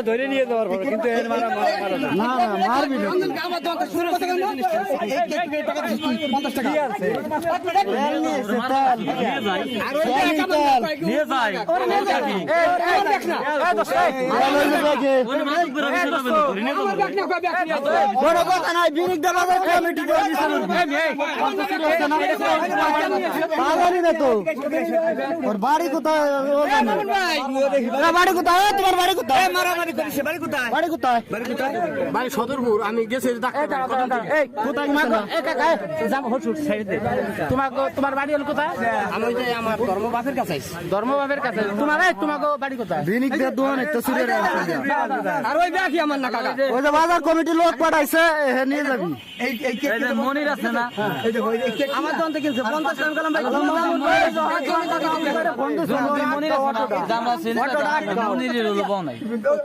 ধরে নিয়ে যাওয়ার পর কিন্তু এর মারা মারা মারা না। না না মারবি না কি আছে? তেল নিয়েছে তেল তেল তেল নিয়ে যায় তেল হইল দেখে বড় কথা নাই বিরিক দেওয়া কমিটি করে দিছে পাগলই না তো ওর বাড়ি কোথায় ও। না, বাড়ি কোথায় বাড়ি কোথায় বাড়ি কোথায় ভাই সদরপুর আমি গেছি ডাক্তার কোথায় গেছে না? তোমার তোমার বাড়ি হলো কোথায় আমি যে আমার ধর্ম বাপের কাছে ধর্মবাপের কাছে তোমার এই তোমাকে বাড়ি কোথায় বিনিক দিয়ে দোয়ান একটা সিরিয়াল আর ওই ব্যাগই আমার না কাকা ওই যে বাজার কমিটি লোক পাঠাইছে এ, নিয়ে যাবি মনির আছে না আমার টাকা ভাই মনিরের হলো নাই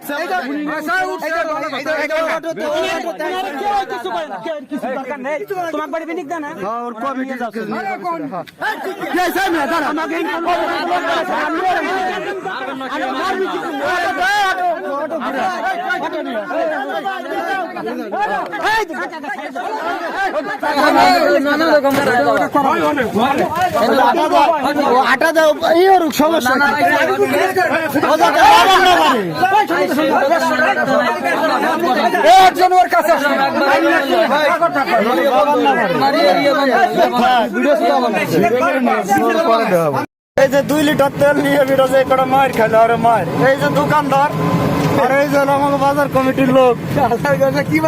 কাকা এই এনে কথা কয় ব্যাগ এত কথা কইতে লাভ নাই তোমার বাড়ি বিনিক দেন ওর কমিটি যাচ্ছে আটা দাও এই ওর সমস্যা ও যাতে বাবার না পারে একজন ওর কাছে এই যে দুই লিটার তেল নিয়ে বেরো একটা কটা মার খেলো, আরে মার এই যে দোকানদার, আর এই যে আমাকে বাজার কমিটির লোক। কি